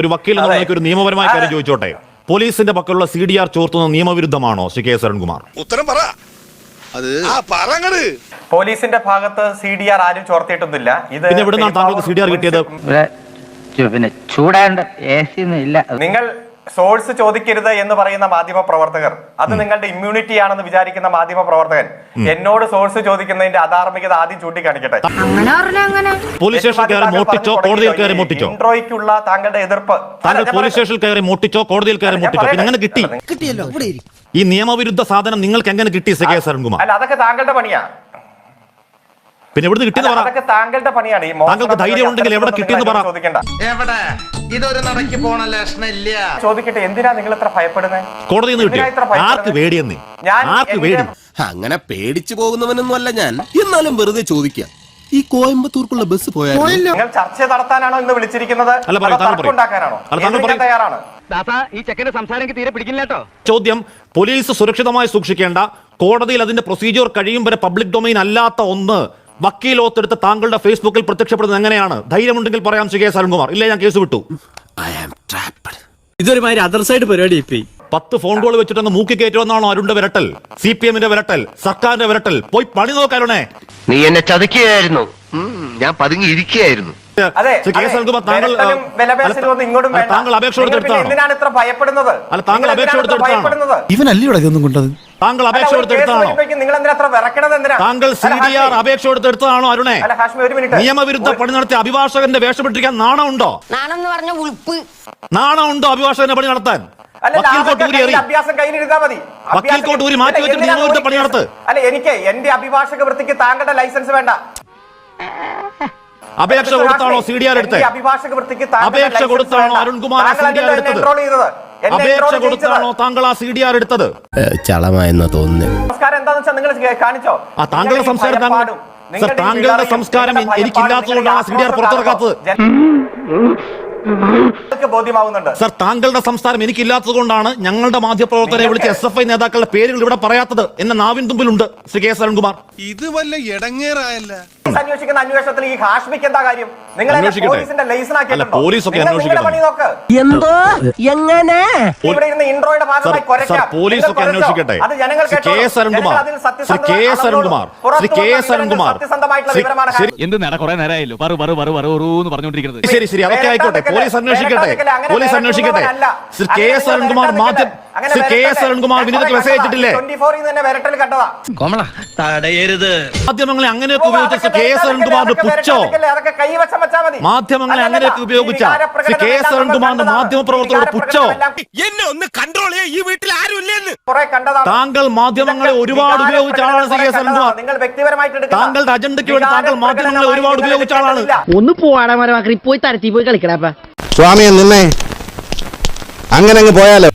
ഒരു വക്കീൽ ഒരു നിയമപരമായ കാര്യം. ചോദിച്ചോട്ടെ. പോലീസിന്റെ പക്കലുള്ള സി ഡി ആർ ചോർത്തുന്നത് നിയമവിരുദ്ധമാണോ ശ്രീ കെ എസ് അരുൺകുമാർ? ഉത്തരം പറ. അത് ആ പറങ്ങട്. പോലീസിന്റെ ഭാഗത്ത് സി ഡി ആർ ആരും ചോർത്തിയിട്ടൊന്നുമില്ല. ഇത് പിന്നെ നിന്നാണ് താങ്കൾക്ക് സി ഡി ആർ കിട്ടിയത്? പിന്നെ ചൂടാണ്ട് എ സി ഒന്നും ഇല്ല. നിങ്ങൾ സോഴ്സ് ചോദിക്കരുത് എന്ന് പറയുന്ന മാധ്യമ പ്രവർത്തകർ അത് നിങ്ങളുടെ ഇമ്മ്യൂണിറ്റി ആണെന്ന് വിചാരിക്കുന്ന മാധ്യമ പ്രവർത്തകൻ എന്നോട് സോഴ്സ് ചോദിക്കുന്നതിന്റെ അധാർമികത ആദ്യം ചൂണ്ടിക്കാണിക്കട്ടെ. അങ്ങനെ പറഞ്ഞ അങ്ങനെ. പോലീസ് സ്റ്റേഷനിൽ കയറി മോട്ടിച്ചോ കോടതിയിൽ കയറി മോട്ടിച്ചോ? ഇൻട്രോയ്ക്കുള്ള താങ്കളുടെ എതിർപ്പ്. താങ്കൾ പോലീസ് സ്റ്റേഷനിൽ കയറി മോട്ടിച്ചോ കോടതിയിൽ കയറി മോട്ടിച്ചോ? കിട്ടി? കിട്ടിയല്ലോ. ഈ നിയമവിരുദ്ധ സാധനം നിങ്ങൾക്ക് എങ്ങനെ കിട്ടി സി കെ എസ് അരുൺകുമാർ? അല്ല അതൊക്കെ താങ്കളുടെ പണിയാ. പിന്നെ എവിടുന്ന് കിട്ടിയെന്ന് പറ. അതൊക്കെ താങ്കളുടെ പണിയാണ്. ഈ താങ്കൾക്ക് ധൈര്യം ഉണ്ടെങ്കിൽ എവിടെ കിട്ടിയെന്ന് പറ. ചോദിക്കണ്ട. എവിടെ? ഇതൊരു നടക്കി പോണ ലക്ഷണില്ല ചോദിക്കട്ടെ എന്തിനാ നിങ്ങൾ ഇത്ര ഭയപ്പെടുന്നത് കോടതിയിൽ നിന്ന് എന്തിനാ ഇത്ര കിട്ടിയോ ഭയപ്പെടുന്നത്? ആർക്ക് പേടിയെന്ന്? ഞാൻ ആർക്ക് എന്റെ- പേടി അങ്ങനെ പേടിച്ചു പോകുന്നവനൊന്നും അല്ല ഞാൻ. എന്നാലും വെറുതെ ചോദിക്കാം. ഈ കോയമ്പത്തൂർക്കുള്ള ബസ് പോയാൽ നിങ്ങൾ ചർച്ച നടത്താനാണോ ഇന്ന് വിളിച്ചിരിക്കുന്നത്? അല്ല, പറയൂ, താങ്കൾ പറയൂ. അല്ല, താങ്കൾ പറയൂ. തയ്യാറാണ് ഈ ചെക്കന്റെ സംസാരം എനിക്ക് തീരെ പിടിക്കില്ല കേട്ടോ. ചോദ്യം പോലീസ് സുരക്ഷിതമായി സൂക്ഷിക്കേണ്ട. കോടതിയിൽ അതിന്റെ പ്രൊസീജിയർ കഴിയും വരെ പബ്ലിക് ഡൊമൈൻ അല്ലാത്ത ഒന്ന്. വക്കീൽ ഓത്തെടുത്ത് താങ്കളുടെ ഫേസ്ബുക്കിൽ പ്രത്യക്ഷപ്പെടുന്നത് എങ്ങനെയാണ്? ധൈര്യമുണ്ടെങ്കിൽ പറയാം ശ്രീ കെ എസ് അരുൺകുമാർ. ഇല്ലേ ഞാൻ കേസ് വിട്ടു. അതർ സൈഡ് പരിപാടി ഇപ്പൊ. പത്ത് ഫോൺ കോൾ വെച്ചിട്ട് അങ്ങ് മൂക്കി കയറ്റുമെന്നാണോ അരുണിന്റെ വിരട്ടൽ? സി പി എമ്മിന്റെ വിരട്ടൽ സർക്കാരിന്റെ വിരട്ടൽ. പോയി പണി നോക്കാരുണേ നീ എന്നെ ചതിക്കുകയായിരുന്നു. ഞാൻ പതുങ്ങി ഇരിക്കുകയായിരുന്നു താങ്കൾ വിരട്ടലും ഇങ്ങോട്ടും വേണ്ട. താങ്കൾ അപേക്ഷ കൊടുത്തെടുത്താണോ എന്തിനാണ് ഇത്ര ഭയപ്പെടുന്നത്? അല്ല, താങ്കൾ അപേക്ഷ ഇത്ര കൊടുത്തെടുത്താണോ? ഇവനല്ലേ ഇതൊന്നും കൊണ്ടത്? താങ്കൾ അപേക്ഷ കൊടുത്തെടുത്താണോ താങ്കൾ സി ഡി ആർ അപേക്ഷ കൊടുത്തെടുത്തതാണോ അരുണെ? അല്ല ഹാഷ്മി ഒരു മിനിറ്റ്. നിയമവിരുദ്ധ പണി നടത്തിയ അഭിഭാഷകന്റെ വേഷപ്പെട്ടിരിക്കാൻ നാണമുണ്ടോ? നാണെന്ന് പറഞ്ഞ ഉൾപ്പ് നാണമുണ്ടോ അഭിഭാഷകന്റെ പണി നടത്താൻ. അല്ല എനിക്ക് എന്റെ അഭിഭാഷക വൃത്തിക്ക് താങ്കളുടെ ലൈസൻസ് വേണ്ട. അപേക്ഷ കൊടുത്താണോ സി ഡി ആർ എടുത്ത് എന്റെ അഭിഭാഷക വൃത്തിക്ക് താങ്കളുടെ അപേക്ഷ കൊടുത്താണോ അരുൺകുമാർ സി ഡി ആർ എടുത്തത്? അപേക്ഷ കൊടുത്താണോ താങ്കൾ ആ സി ഡി ആർ എടുത്തത്? ചളമായെന്ന തോന്നുന്നു. സംസ്കാരം നിങ്ങൾ കാണിച്ചോ? ആ താങ്കളുടെ സംസാരം താങ്കളുടെ സംസ്കാരം എനിക്കില്ലാത്തതുകൊണ്ടാണ് സി ഡി ആർ പുറത്തിറക്കാത്തത്. ബോധ്യമാവുന്നുണ്ട്. സർ താങ്കളുടെ സംസ്ഥാനം എനിക്കില്ലാത്തത് കൊണ്ടാണ് ഞങ്ങളുടെ മാധ്യമപ്രവർത്തകരെ വിളിച്ച് എസ് എഫ് ഐ നേതാക്കളുടെ പേരുകൾ ഇവിടെ പറയാത്തത് എന്ന നാവിൻ തുമ്പിലുണ്ട് ശ്രീ കെ എസ് അരുൺകുമാർ. ഇത് വല്ല ഇടങ്ങേറായല്ല അന്വേഷിക്കുന്ന അന്വേഷണത്തിൽ ഈ ഹാഷ്മിക്ക് എന്താ കാര്യം? നിങ്ങൾ. പോലീസിന്റെ എന്തോ? എങ്ങനെ? ഇവിടെ ഇരുന്ന് ഇൻട്രോയുടെ ഭാഗമായി പോലീസ് ഒക്കെ? അന്വേഷിക്കട്ടെ. അത് ജനങ്ങൾ Shri K S Arunkumar, Shri K S Arunkumar, Shri K S Arunkumar, സത്യസന്ധമായിട്ടുള്ള വിവരമാണ് ശരി, എന്ത് നേടാ കുറെ നേരമായല്ലോ പറു പറു പറു പറു എന്ന് പറഞ്ഞോണ്ടിരിക്കുന്നത് ശരി ശരി അതൊക്കെ ആയിക്കോട്ടെ. പോലീസ് അന്വേഷിക്കട്ടെ. പോലീസ് അന്വേഷിക്കട്ടെ. ശ്രീ കെ എസ് അരുൺകുമാർ മാധ്യമ ശ്രീ കെ എസ് അരുൺകുമാർ വിനീതക്ക് മെസ്സേജ് അയച്ചിട്ടില്ലേ? മാധ്യമങ്ങളെ അങ്ങനെയൊക്കെ ഉപയോഗിച്ച ശ്രീ കെ എസ് അരുൺകുമാറിന്റെ പുച്ഛോ? അതൊക്കെ കൈവശം വെച്ചാൽ മാധ്യമങ്ങളെ അങ്ങനെയൊക്കെ ഉപയോഗിച്ച? ശ്രീ കെ എസ് അരുൺകുമാറിന്റെ മാധ്യമ പ്രവർത്തകരുടെ പുച്ഛോ? എന്നെ ഒന്ന് കൺട്രോൾ ചെയ്യാ ഈ വീട്ടിൽ ആരും ഇല്ലെന്ന് കുറെ കണ്ടതാണ്. താങ്കൾ മാധ്യമങ്ങളെ ഒരുപാട് ഉപയോഗിച്ച ആളാണ് ശ്രീ കെ എസ് അരുൺകുമാർ. നിങ്ങൾ വ്യക്തിപരമായിട്ട് എടുക്കുന്ന താങ്കളുടെ അജണ്ടയ്ക്ക് വേണ്ടി താങ്കൾ മാധ്യമങ്ങളെ ഒരുപാട് ഉപയോഗിച്ച ആളാണ്. ഒന്ന് പോവാടാ മരമാക്കി പോയി തരത്തി പോയി കളിക്കടാ സ്വാമിയെ നിന്നേ. അങ്ങനെ അങ്ങ് പോയാലോ